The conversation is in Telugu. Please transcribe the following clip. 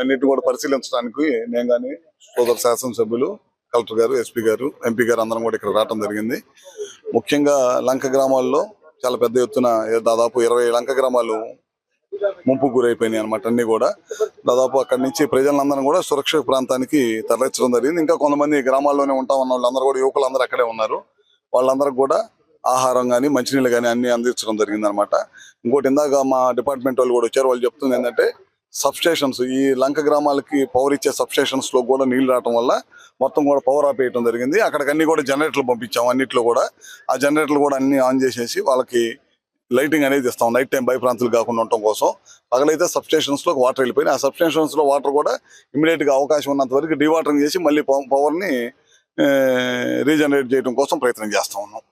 అన్నిటి కూడా పరిశీలించడానికి నేను కానీ సోదర శాసనసభ్యులు కలెక్టర్ గారు ఎస్పీ గారు ఎంపీ గారు అందరం కూడా ఇక్కడ రావడం జరిగింది. ముఖ్యంగా లంక గ్రామాల్లో చాలా పెద్ద ఎత్తున దాదాపు ఇరవై లంక గ్రామాలు ముంపు గురైపోయినాయి అనమాట అన్ని కూడా. దాదాపు అక్కడి నుంచి ప్రజలందరూ కూడా సురక్షిత ప్రాంతానికి తరలించడం జరిగింది. ఇంకా కొంతమంది గ్రామాల్లోనే ఉంటా ఉన్న వాళ్ళందరూ కూడా యువకులందరూ అక్కడే ఉన్నారు. వాళ్ళందరూ కూడా ఆహారం కానీ మంచినీళ్ళు కానీ అన్ని అందించడం జరిగింది అనమాట ఇంకోటి ఇందాక మా డిపార్ట్మెంట్ వాళ్ళు కూడా వచ్చారు. వాళ్ళు చెప్తుంది ఏంటంటే సబ్స్టేషన్స్ ఈ లంక గ్రామాలకి పవర్ ఇచ్చే సబ్స్టేషన్స్లో కూడా నీళ్ళు రావడం వల్ల మొత్తం కూడా పవర్ ఆపేయటం జరిగింది. అక్కడికి అన్ని కూడా జనరేటర్లు పంపించాం అన్నిట్లో కూడా. ఆ జనరేటర్లు కూడా అన్ని ఆన్ చేసేసి వాళ్ళకి లైటింగ్ అనేది ఇస్తాం. నైట్ టైం భయప్రాంతులు కాకుండా ఉండటం కోసం. పగలైతే సబ్స్టేషన్స్లో వాటర్ వెళ్ళిపోయినాయి. ఆ సబ్స్టేషన్స్లో వాటర్ కూడా ఇమీడియట్గా అవకాశం ఉన్నంత వరకు డీవాటరింగ్ చేసి మళ్ళీ పవర్ని రీజనరేట్ చేయడం కోసం ప్రయత్నం చేస్తా ఉన్నాం.